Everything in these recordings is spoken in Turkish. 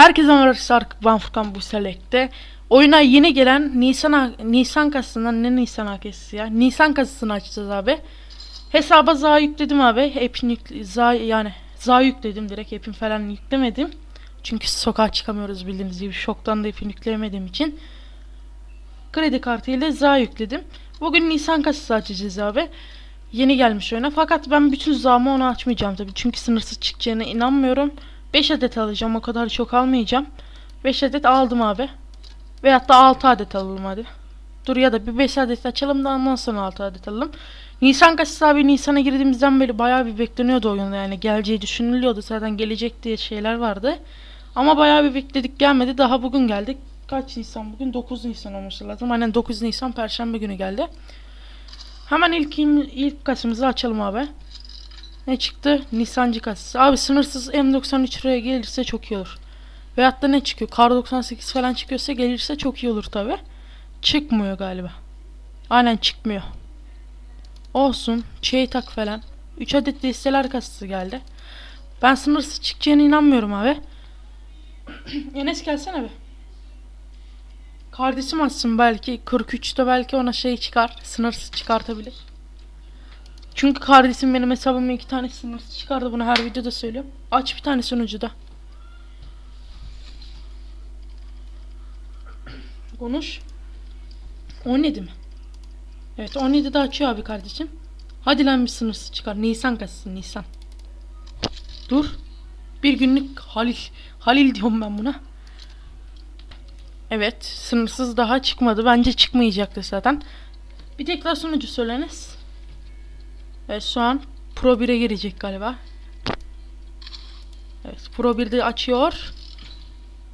Herkese merhaba ben Furkan bu Select'te. Oyuna yeni gelen Nisan Nisan kasasından ne Nisan akesi ya? Nisan kasasını açacağız abi. Hesaba za yükledim abi. App'in yükle, za yani za yükledim direkt app'in falan yüklemedim. Çünkü sokağa çıkamıyoruz bildiğiniz gibi şoktan da app'in yükleyemediğim için. Kredi kartıyla za yükledim. Bugün Nisan kasası açacağız abi. Yeni gelmiş oyuna. Fakat ben bütün zamı onu açmayacağım tabii. Çünkü sınırsız çıkacağına inanmıyorum. 5 adet alacağım. O kadar çok almayacağım. 5 adet aldım abi. Veyahut da 6 adet alalım hadi. Dur ya da bir 5 adet açalım da ondan sonra 6 adet alalım. Nisan kasası abi Nisan'a girdiğimizden beri bayağı bir bekleniyordu oyunda yani. Geleceği düşünülüyordu. Zaten gelecek diye şeyler vardı. Ama bayağı bir bekledik gelmedi. Daha bugün geldik. Kaç Nisan bugün? 9 Nisan olması lazım. Aynen 9 Nisan Perşembe günü geldi. Hemen ilk, ilk kasımızı açalım abi. Ne çıktı? Nisancı kasası. Abi sınırsız M93 liraya gelirse çok iyi olur. Veyahut da ne çıkıyor? Kar 98 falan çıkıyorsa gelirse çok iyi olur tabi. Çıkmıyor galiba. Aynen çıkmıyor. Olsun. Şey tak falan. 3 adet listeler kasası geldi. Ben sınırsız çıkacağına inanmıyorum abi. Enes gelsene be. Kardeşim açsın belki. 43'te belki ona şey çıkar. Sınırsız çıkartabilir. Çünkü kardeşim benim hesabıma iki tane sınırsız çıkardı. Bunu her videoda söylüyorum. Aç bir tane sunucu da. Konuş. 17 mi? Evet 17'de açıyor abi kardeşim. Hadi lan bir sınırsız çıkar. Nisan kasası Nisan. Dur. Bir günlük Halil. Halil diyorum ben buna. Evet sınırsız daha çıkmadı. Bence çıkmayacaktı zaten. Bir tekrar sunucu söyleniz. Evet şu an Pro 1'e girecek galiba. Evet Pro 1'de açıyor.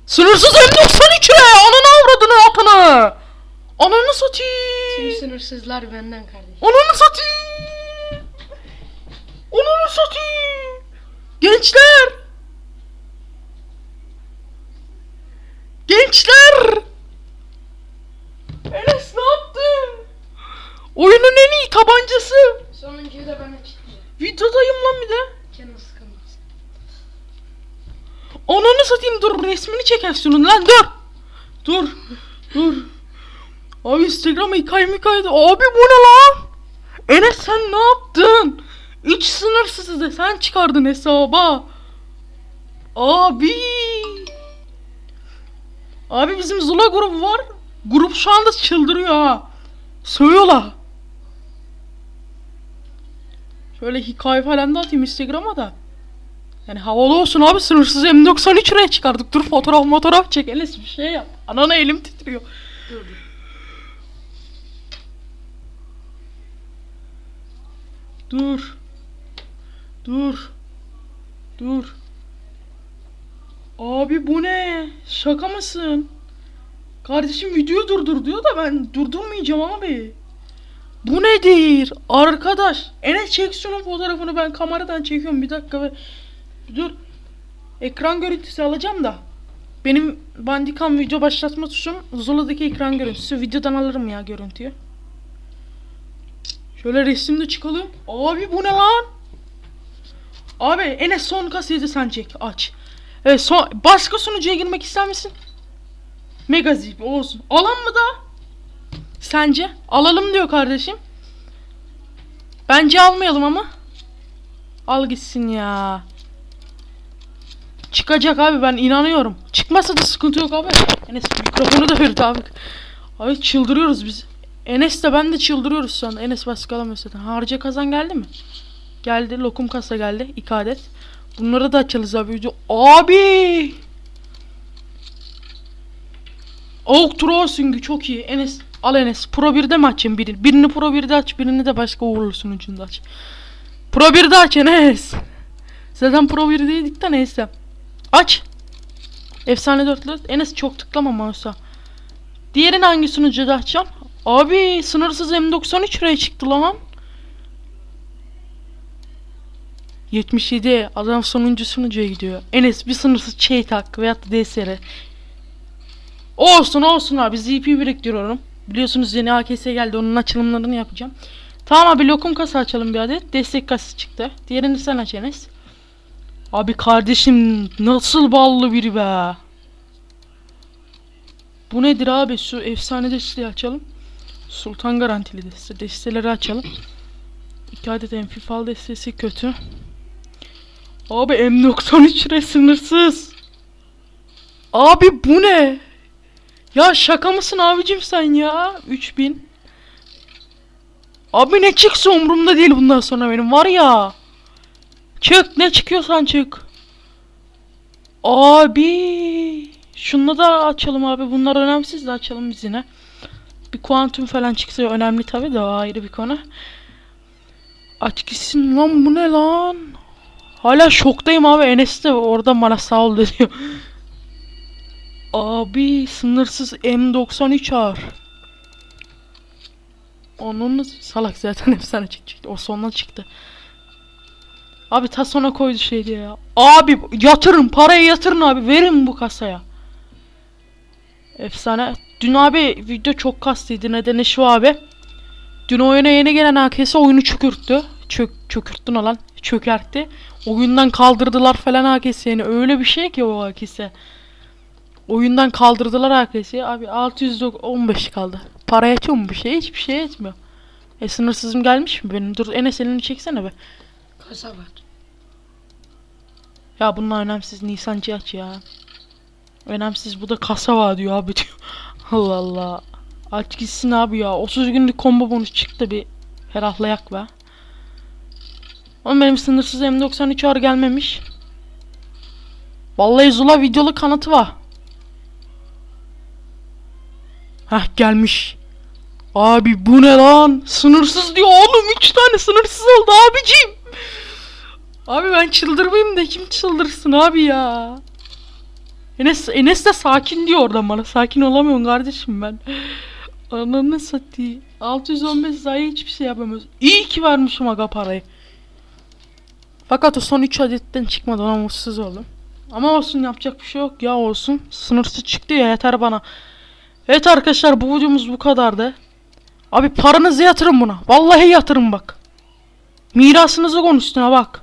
Sınırsız M92 Ananı avradını atını. Ananı Tüm satayım. sınırsızlar benden kardeşim. Ananı satayım. Ananı satayım. Gençler. Gençler. Enes ne yaptın? Oyunun en iyi tabancası. Sonuncuyu da ben açıklayacağım. Videodayım lan bir de. Canım sıkılmaz. Ananı satayım dur resmini çeker şunun lan dur. Dur. Dur. Abi Instagram'a hikaye hikayede. Abi bu ne lan? Enes sen ne yaptın? Üç sınırsızı da sen çıkardın hesaba. Abi. Abi bizim Zula grubu var. Grup şu anda çıldırıyor ha. Söylüyorlar. Şöyle hikaye falan da atayım Instagram'a da. Yani havalı olsun abi sınırsız M93 liraya çıkardık. Dur fotoğraf fotoğraf çek Enes bir şey yap. Anana elim titriyor. Dur dur. Dur. Dur. Dur. Abi bu ne? Şaka mısın? Kardeşim video durdur diyor da ben durdurmayacağım abi. Bu nedir? Arkadaş. Enes çek şunun fotoğrafını ben kameradan çekiyorum bir dakika ve dur. Ekran görüntüsü alacağım da. Benim Bandicam video başlatma tuşum Zula'daki ekran görüntüsü. Videodan alırım ya görüntüyü. Şöyle resimde çıkalım. Abi bu ne lan? Abi Enes son kaseti sen çek. Aç. Evet son başka sunucuya girmek ister misin? Mega zip olsun. Alan mı da? Sence? Alalım diyor kardeşim. Bence almayalım ama. Al gitsin ya. Çıkacak abi ben inanıyorum. Çıkmasa da sıkıntı yok abi. Enes mikrofonu da verdi abi. Abi çıldırıyoruz biz. Enes de ben de çıldırıyoruz şu anda. Enes başka alamıyor zaten. Harca kazan geldi mi? Geldi. Lokum kasa geldi. İki adet. Bunları da açarız abi. Abi! Oak Troll süngü çok iyi. Enes al Enes. Pro 1'de mi açayım birini? Birini Pro 1'de aç. Birini de başka uğurlu sunucunda aç. Pro 1'de aç Enes. Zaten Pro 1'deydik de neyse. Aç. Efsane dörtlü. Enes çok tıklama mouse'a. Diğerini hangi sunucuda açacağım? Abi sınırsız M93 liraya çıktı lan. 77 adam sonuncu sunucuya gidiyor. Enes bir sınırsız şey tak veyahut da DSR. Olsun olsun abi ZP biriktiriyorum. Biliyorsunuz yeni AKS geldi onun açılımlarını yapacağım. Tamam abi lokum kasa açalım bir adet. Destek kasası çıktı. Diğerini sen aç Enes. Abi kardeşim nasıl ballı biri be. Bu nedir abi? Şu efsane desteği açalım. Sultan garantili deste. Desteleri açalım. İki adet enfifal destesi kötü. Abi M93 re sınırsız. Abi bu ne? Ya şaka mısın abicim sen ya? 3000. Abi ne çıksa umurumda değil bundan sonra benim var ya. Çık ne çıkıyorsan çık. Abi. Şunu da açalım abi. Bunlar önemsiz de açalım biz yine. Bir kuantum falan çıksa önemli tabi de ayrı bir konu. Aç gitsin lan bu ne lan? Hala şoktayım abi. Enes de orada bana sağ ol diyor. Abi sınırsız M93 ağır. Onun salak zaten efsane çıktı. O sonuna çıktı. Abi ta sona koydu şey diye ya. Abi yatırın parayı yatırın abi verin bu kasaya. Efsane. Dün abi video çok kastıydı. Nedeni şu abi. Dün oyuna yeni gelen AKS oyunu çökürttü. Çök, çökürttün olan. Çökertti. Oyundan kaldırdılar falan AKS'yi. Yani öyle bir şey ki o AKS. Oyundan kaldırdılar AKS'yi. Abi 615 kaldı. Para yetiyor mu bir şey? Hiçbir şey etmiyor. E sınırsızım gelmiş mi benim? Dur Enes elini çeksene be. Kasa var. Ya bunlar önemsiz Nisancı aç ya. Önemsiz bu da kasa var diyor abi diyor. Allah Allah. Aç gitsin abi ya. 30 günlük combo bonus çıktı bir ferahlayak be. Ama benim sınırsız M93 ağır gelmemiş. Vallahi Zula videolu kanıtı var. Heh gelmiş. Abi bu ne lan? Sınırsız diyor oğlum. 3 tane sınırsız oldu abicim. Abi ben çıldırmayayım da kim çıldırsın abi ya. Enes, Enes de sakin diyor oradan bana. Sakin olamıyorum kardeşim ben. Ananı satayım. 615 sayı hiçbir şey yapamıyoruz. İyi ki vermişim aga parayı. Fakat o son 3 adetten çıkmadı ona mutsuz oldum. Ama olsun yapacak bir şey yok ya olsun. Sınırsız çıktı ya yeter bana. Evet arkadaşlar bu videomuz bu kadardı. Abi paranızı yatırın buna. Vallahi yatırın bak. Mirasınızı koy üstüne bak.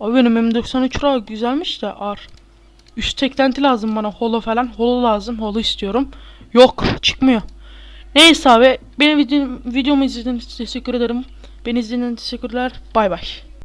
Abi benim M93 Pro güzelmiş de ar. Üst eklenti lazım bana. Holo falan. Holo lazım. Holo istiyorum. Yok. Çıkmıyor. Neyse abi. Benim videom, videomu izlediğiniz için teşekkür ederim. Beni izlediğiniz için teşekkürler. Bay bay.